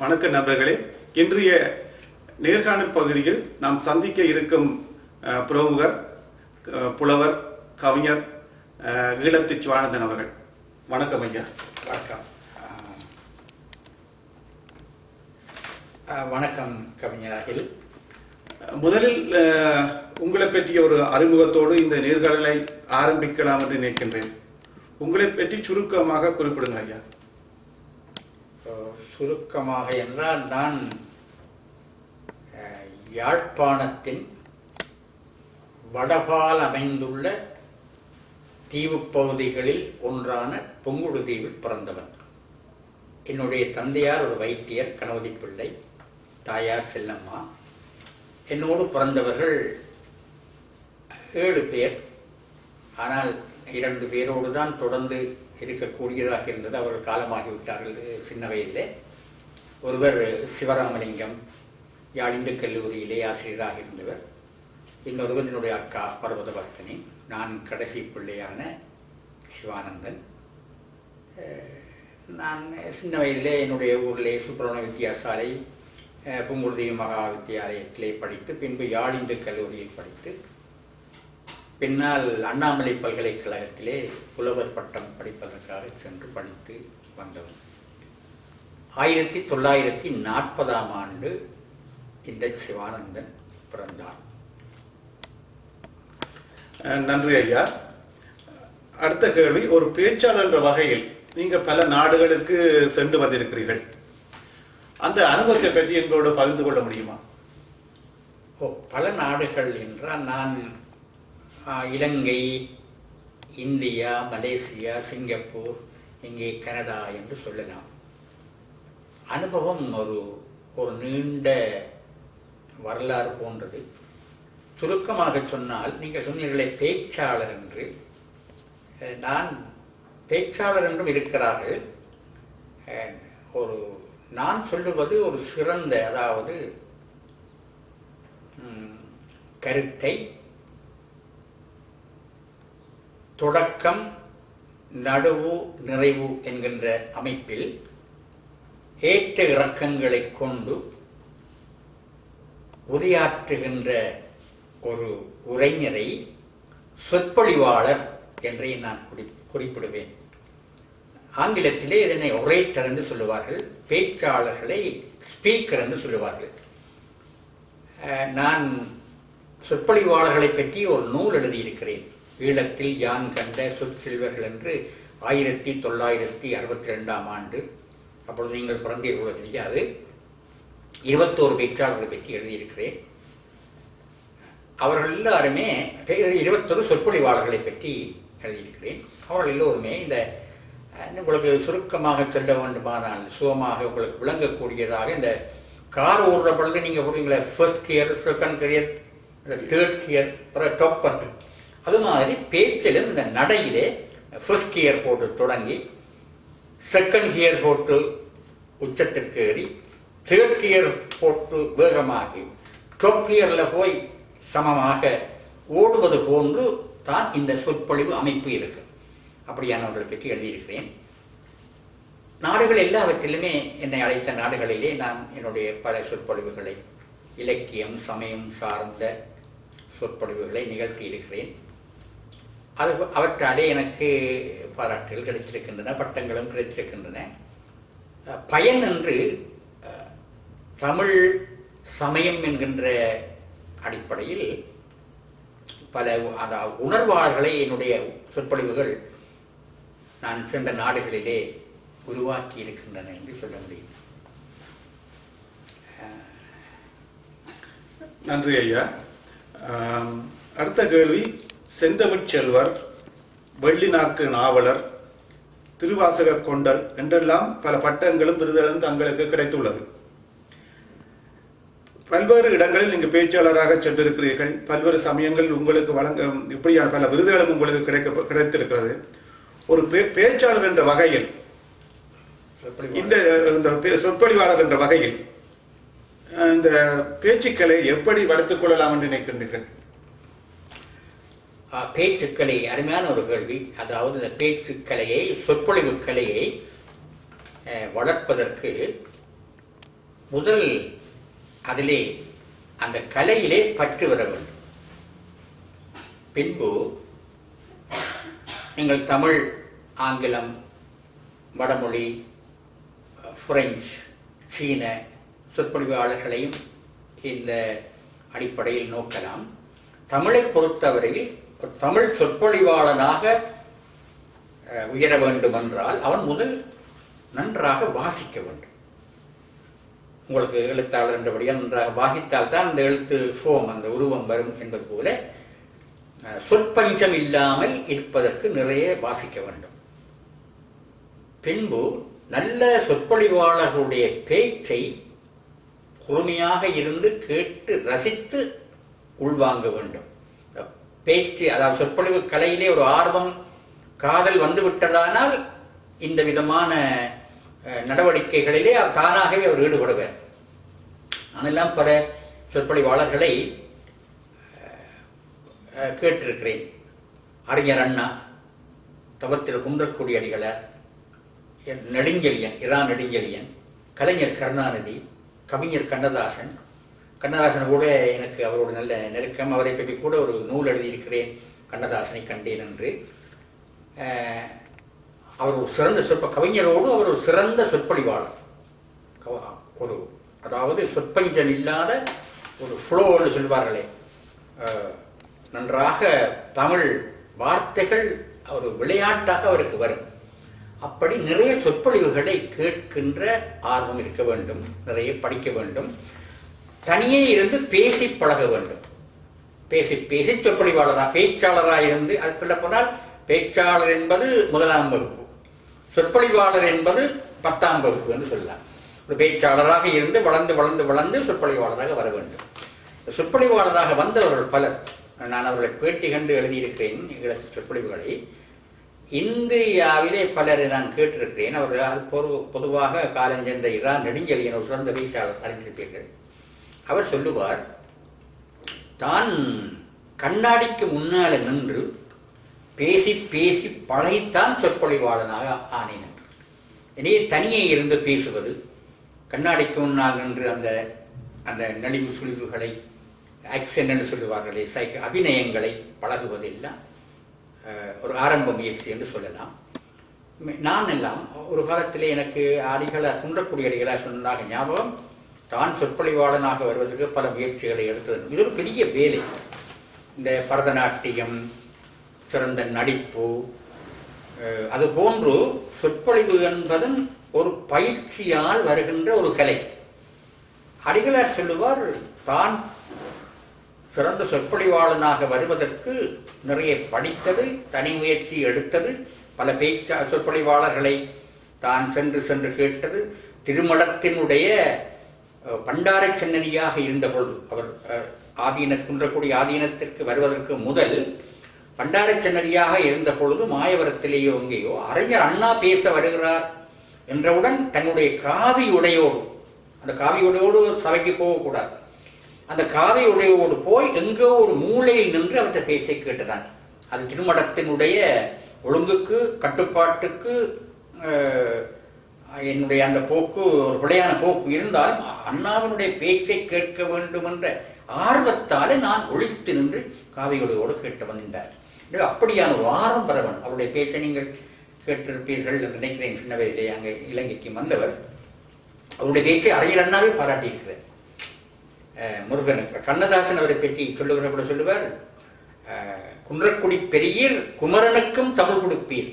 வணக்க நண்பர்களே இன்றைய நேர்காணல் பகுதியில் நாம் சந்திக்க இருக்கும் பிரமுகர் புலவர் கவிஞர் ஈழத்து சிவானந்தன் அவர்கள். வணக்கம் ஐயா. வணக்கம். வணக்கம் கவிஞராகில் முதலில் உங்களை பற்றிய ஒரு அறிமுகத்தோடு இந்த நேர்காணலை ஆரம்பிக்கலாம் என்று நினைக்கின்றேன். உங்களை பற்றி சுருக்கமாக குறிப்பிடுங்க ஐயா. சுருக்கமாக என்றால் நான் யாழ்ப்பாணத்தின் வடபால் அமைந்துள்ள தீவுப் பகுதிகளில் ஒன்றான பொங்குடு தீவில் பிறந்தவன். என்னுடைய தந்தையார் ஒரு வைத்தியர் கணவதி பிள்ளை தாயார் செல்லம்மா. என்னோடு பிறந்தவர்கள் ஏழு பேர். ஆனால் இரண்டு பேரோடு தான் தொடர்ந்து இருக்கக்கூடியதாக இருந்தது. அவர்கள் காலமாகிவிட்டார்கள் சின்ன ஒருவர் சிவராமலிங்கம் யாழ் இந்து கல்லூரியிலே ஆசிரியராக இருந்தவர். இன்னொருவர் என்னுடைய அக்கா பர்வதவர்த்தனி. நான் கடைசி பிள்ளையான சிவானந்தன். நான் சின்ன வயதிலே என்னுடைய ஊரிலே சுப்பிரமணிய வித்தியாசாலை அஹ், புங்குருதி மகா வித்தியாலயத்திலே படித்து பின்பு யாழ் இந்து கல்லூரியில் படித்து பின்னால் அண்ணாமலை பல்கலைக்கழகத்திலே புலவர் பட்டம் படிப்பதற்காக சென்று படித்து வந்தவன். ஆயிரத்தி தொள்ளாயிரத்தி நாற்பதாம் ஆண்டு இந்த சிவானந்தன் பிறந்தார். நன்றி ஐயா. அடுத்த கேள்வி ஒரு பேச்சாளர் என்ற வகையில் நீங்க பல நாடுகளுக்கு சென்று வந்திருக்கிறீர்கள். அந்த அனுபவத்தை பற்றி எங்களோட பகிர்ந்து கொள்ள முடியுமா? ஓ பல நாடுகள் என்றால் நான் இலங்கை இந்தியா மலேசியா சிங்கப்பூர் இங்கே கனடா என்று சொல்லலாம். அனுபவம் ஒரு ஒரு நீண்ட வரலாறு போன்றது. சுருக்கமாக சொன்னால் நீங்கள் சொன்னீர்களே பேச்சாளர் என்று. நான் பேச்சாளர் என்றும் இருக்கிறார்கள். ஒரு நான் சொல்லுவது ஒரு சிறந்த அதாவது கருத்தை தொடக்கம் நடுவு நிறைவு என்கின்ற அமைப்பில் ஏற்ற இறக்கங்களை கொண்டு உரையாற்றுகின்ற ஒரு உரைஞரை சொற்பொழிவாளர் என்றே நான் குறி- குறிப்பிடுவேன். ஆங்கிலத்திலே இதனை ஒரேட்டர் என்று சொல்லுவார்கள் பேச்சாளர்களை ஸ்பீக்கர் என்று சொல்லுவார்கள். நான் சொற்பொழிவாளர்களை பற்றி ஒரு நூல் எழுதியிருக்கிறேன். ஈழத்தில் யான் கண்ட சொற்செல்வர்கள் என்று ஆயிரத்தி தொள்ளாயிரத்தி அறுபத்தி ரெண்டாம் ஆண்டு அப்பொழுது நீங்கள் பிறந்தீர்களோ தெரியாது. இருபத்தோரு பேச்சாளர்களை பற்றி எழுதியிருக்கிறேன். அவர்கள் எல்லாருமே இருபத்தொரு சொற்பொழிவாளர்களை பற்றி எழுதியிருக்கிறேன். அவர்கள் எல்லோருமே இந்த உங்களுக்கு சுருக்கமாக சொல்ல வேண்டுமானால் சுகமாக உங்களுக்கு விளங்கக்கூடியதாக இந்த கார் ஓடுற பொழுது நீங்கள் போடுவீங்களே first gear second gear third gear அப்புறம் டாப் பண்ணுறது அது மாதிரி பேச்சிலும் இந்த நடையிலே ஃபர்ஸ்ட் கியர் போட்டு தொடங்கி செகண்ட் கியர் போட்டு உச்சத்திற்கு ஏறி தேர்ட் கியர் போட்டு வேகமாகி டாப் கியரில் போய் சமமாக ஓடுவது போன்று தான் இந்த சொற்பொழிவு அமைப்பு இருக்கு. அப்படியானவர்களை பற்றி எழுதியிருக்கிறேன். நாடுகள் எல்லாவற்றிலுமே என்னை அழைத்த நாடுகளிலே நான் என்னுடைய பல சொற்பொழிவுகளை இலக்கியம் சமயம் சார்ந்த சொற்பொழிவுகளை நிகழ்த்தி இருக்கிறேன். அது அவற்றாலே எனக்கு பாராட்டுகள் கிடைத்திருக்கின்றன பட்டங்களும் கிடைத்திருக்கின்றன. பயன் என்று தமிழ் சமயம் என்கின்ற அடிப்படையில் பல அதாவது உணர்வாளர்களை என்னுடைய சொற்பொழிவுகள் நான் சென்ற நாடுகளிலே உருவாக்கி இருக்கின்றன என்று சொல்ல முடியும். நன்றி ஐயா. அடுத்த கேள்வி. செந்தமிழ் செல்வர் வெள்ளிநாக்கு நாவலர் திருவாசக கொண்டல் என்றெல்லாம் பல பட்டங்களும் விருதுகளும் தங்களுக்கு கிடைத்துள்ளது. பல்வேறு இடங்களில் நீங்கள் பேச்சாளராக சென்றிருக்கிறீர்கள். பல்வேறு சமயங்களில் உங்களுக்கு வழங்க இப்படியான பல விருதுகளும் உங்களுக்கு கிடைக்க கிடைத்திருக்கிறது. ஒரு பே- பேச்சாளர் என்ற வகையில் இந்த இந்த பே- சொற்பொழிவாளர் என்ற வகையில் இந்த பேச்சுக்களை எப்படி வளர்த்துக் கொள்ளலாம் என்று நினைக்கின்றீர்கள்? பேச்சுக்கலை அருமையான ஒரு கேள்வி. அதாவது இந்த பேச்சுக்கலையை சொற்பொழிவு கலையை வளர்ப்பதற்கு முதல் அதிலே அந்த கலையிலே பற்று வர வேண்டும். பின்பு நீங்கள் தமிழ் ஆங்கிலம் வடமொழி பிரெஞ்சு சீன சொற்பொழிவாளர்களையும் இந்த அடிப்படையில் நோக்கலாம். தமிழை பொறுத்தவரையில் தமிழ் சொற்பொழிவாளனாக உயர வேண்டும் என்றால் அவன் முதல் நன்றாக வாசிக்க வேண்டும். உங்களுக்கு எழுத்தாளர் என்றபடியால் நன்றாக வாசித்தால் தான் அந்த எழுத்து ஃபோம் அந்த உருவம் வரும் என்பது போல சொற்பஞ்சம் இல்லாமல் இருப்பதற்கு நிறைய வாசிக்க வேண்டும். பின்பு நல்ல சொற்பொழிவாளர்களுடைய பேச்சை பொறுமையாக இருந்து கேட்டு ரசித்து உள்வாங்க வேண்டும். பேச்சு அதாவது சொற்பொழிவு கலையிலே ஒரு ஆர்வம் காதல் வந்து விட்டதானால் இந்த விதமான நடவடிக்கைகளிலே அவர் தானாகவே அவர் ஈடுபடுவார். அதெல்லாம் பல சொற்பொழிவாளர்களை கேட்டிருக்கிறேன். அறிஞர் அண்ணா தவத்தில் குன்றக்குடி அடிகளார் என் நெடுஞ்செழியன் இரா நெடுஞ்செழியன் கலைஞர் கருணாநிதி கவிஞர் கண்ணதாசன் கண்ணதாசன் கூட எனக்கு அவரோட நல்ல நெருக்கம் அவரை பற்றி கூட ஒரு நூல் எழுதியிருக்கிறேன். கண்ணதாசனை கண்டேன் என்று அவர் ஒரு சிறந்த சொற்ப கவிஞரோடு அவர் ஒரு சிறந்த சொற்பொழிவாளர். கவ- ஒரு அதாவது சொற்பஞ்சம் இல்லாத ஒரு ஃப்ளோ என்று சொல்வார்களே. நன்றாக தமிழ் வார்த்தைகள் ஒரு விளையாட்டாக அவருக்கு வரும். அப்படி நிறைய சொற்பொழிவுகளை கேட்கின்ற ஆர்வம் இருக்க வேண்டும் நிறைய படிக்க வேண்டும். தனியே இருந்து பேசி பழக வேண்டும். பேசி பேசி சொற்பொழிவாளராக பேச்சாளராக இருந்து அது சொல்ல போனால் பேச்சாளர் என்பது முதலாம் வகுப்பு. சொற்பொழிவாளர் என்பது பத்தாம் வகுப்பு என்று சொல்லலாம். ஒரு பேச்சாளராக இருந்து வளர்ந்து வளர்ந்து வளர்ந்து சொற்பொழிவாளராக வர வேண்டும். சொற்பொழிவாளராக வந்தவர்கள் பலர் நான் அவர்களை பேட்டி கண்டு எழுதியிருக்கிறேன் எங்களுக்கு சொற்பொழிவுகளை. இந்தியாவிலே பலரை நான் கேட்டிருக்கிறேன். அவர்கள் பொதுவாக காலஞ்சென்ற இரா நெடுஞ்செழியன் ஒரு சிறந்த பேச்சாளர் அறிந்திருப்பீர்கள். அவர் சொல்லுவார் தான் கண்ணாடிக்கு முன்னால நின்று பேசி பேசி பழகித்தான் சொற்பொழிவாளனாக ஆனேன் என்று. எனவே தனியே இருந்து பேசுவது கண்ணாடிக்கு முன்னால் நின்று அந்த அந்த நலிவு சுழிவுகளை ஆக்சன் என்று சொல்லுவார்களே சைக்க அபிநயங்களை பழகுவதெல்லாம் ஒரு ஆரம்ப முயற்சி என்று சொல்லலாம். நான் எல்லாம் ஒரு காலத்திலே எனக்கு அடிகளார் குன்றக்கூடிய அடிகளாக சொன்னதாக ஞாபகம் தான் சொற்பொழிவாளனாக வருவதற்கு பல முயற்சிகளை எடுத்தது. இது ஒரு பெரிய வேலை. இந்த பரதநாட்டியம் சிறந்த நடிப்பு அது போன்று சொற்பொழிவு என்பதும் ஒரு பயிற்சியால் வருகின்ற ஒரு கலை. அடிகளார் சொல்லுவார் தான் சிறந்த சொற்பொழிவாளனாக வருவதற்கு நிறைய படித்தது தனி முயற்சி எடுத்தது. பல பேச்சா சொற்பொழிவாளர்களை தான் சென்று சென்று கேட்டது. திருமடத்தினுடைய பண்டார சென்னனியாக இருந்தபொழுது அவர் ஆதீன குன்றக்குடி ஆதீனத்திற்கு வருவதற்கு முதல் பண்டார சென்னதியாக இருந்த பொழுது மாயவரத்திலேயோ எங்கேயோ அறிஞர் அண்ணா பேச வருகிறார் என்றவுடன் தன்னுடைய காவி உடையோடு அந்த காவி உடையோடு சபைக்கு போகக்கூடாது. அந்த காவி உடையோடு போய் எங்கோ ஒரு மூலையில் நின்று அவற்றை பேச்சை கேட்டதான் அது திருமடத்தினுடைய ஒழுங்குக்கு கட்டுப்பாட்டுக்கு என்னுடைய அந்த போக்கு ஒரு பிழையான போக்கு இருந்தாலும் அண்ணாவினுடைய பேச்சை கேட்க வேண்டும் என்ற ஆர்வத்தாலே நான் ஒழித்து நின்று காவிகளோடு கேட்டவன் என்றார் எனவே அப்படியான ஒரு ஆரம்பரவன் அவருடைய பேச்சை நீங்கள் கேட்டிருப்பீர்கள் என்று நினைக்கிறேன். சின்ன வயதிலே அங்கே இலங்கைக்கு வந்தவர். அவருடைய பேச்சை அறையில் அண்ணாவே பாராட்டியிருக்கிறார். முருகனுக்கு கண்ணதாசன் அவரை பற்றி சொல்லுகிறப்பட சொல்லுவார். குன்றக்குடி பெரியர் குமரனுக்கும் தமிழ் கொடுப்பீர்.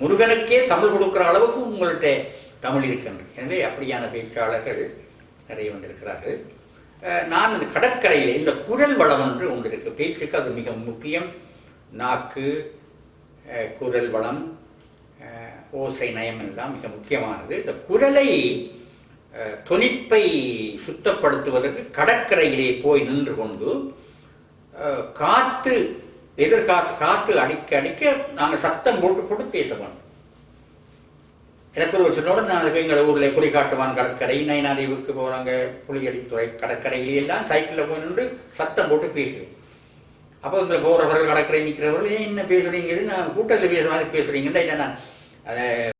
முருகனுக்கே தமிழ் கொடுக்கிற அளவுக்கு உங்கள்கிட்ட தமிழ் இருக்கின்றது. எனவே அப்படியான பேச்சாளர்கள் நிறைய வந்திருக்கிறார்கள். நான் இந்த கடற்கரையில் இந்த குரல் வளம் என்று ஒன்று இருக்கு. பேச்சுக்கு அது மிக முக்கியம். நாக்கு குரல் வளம் ஓசை நயம் எல்லாம் மிக முக்கியமானது. இந்த குரலை தொனிப்பை சுத்தப்படுத்துவதற்கு கடற்கரையிலே போய் நின்று கொண்டு காற்று எதிர்காத்து காற்று அடிக்க அடிக்க நாங்கள் சத்தம் போட்டு போட்டு பேச வேண்டும். எனக்கு ஒரு சொன்னோட நான் எங்கள் ஊரில் குறிகாட்டுவான் கடற்கரை நைனாதீவுக்கு போகிறாங்க புலிகடித்துறை கடற்கரையிலே எல்லாம் சைக்கிளில் போய் நின்று சத்தம் போட்டு பேசுவேன். அப்போ இதில் போகிறவர்கள் கடற்கரை நிற்கிறவர்கள் ஏன் என்ன பேசுறீங்க? நான் கூட்டத்தில் பேசுற மாதிரி பேசுறீங்கன்னு நான் அதை